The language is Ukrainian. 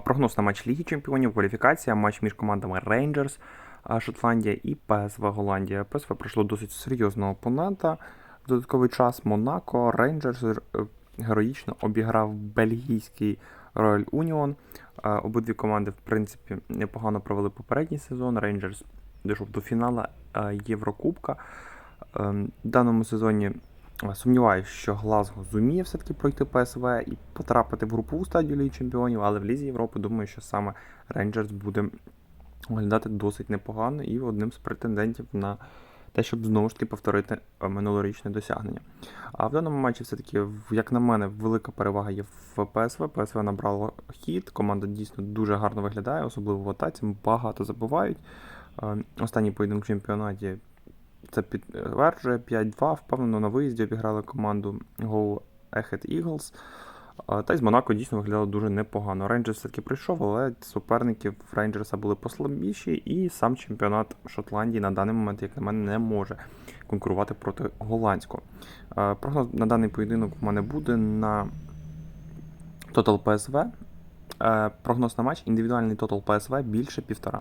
Прогноз на матч Ліги Чемпіонів, кваліфікація, матч між командами Рейнджерс Шотландія і ПСВ Голландія. ПСВ пройшло досить серйозного опонента. В додатковий час Монако Рейнджерс героїчно обіграв бельгійський Royal Union. Обидві команди, в принципі, непогано провели попередній сезон. Рейнджерс дійшов до фіналу е, Єврокубка. Е, В даному сезоні сумніваюся, що Глазго зуміє все-таки пройти ПСВ і потрапити в групову стадію Ліги Чемпіонів, але в Лізі Європи думаю, що саме Рейнджерс буде виглядати досить непогано і одним з претендентів на те, щоб знову ж таки повторити е, минулорічне досягнення. А в даному матчі все-таки, як на мене, велика перевага є в ПСВ. ПСВ набрало хід, команда дійсно дуже гарно виглядає, особливо в атаці, багато забувають. Е, Останній поєдинок в чемпіонаті це підтверджує 5-2. Впевнено, на виїзді обіграли команду Go Ahead Eagles. Та й з Монако дійсно виглядало дуже непогано. Рейнджерс все-таки прийшов, але суперники в Рейнджерса були послабіші, і сам чемпіонат Шотландії на даний момент, як на мене, не може конкурувати проти голландського. Прогноз на даний поєдинок в мене буде на Total PSV. Е, Прогноз на матч індивідуальний Total PSV більше півтора.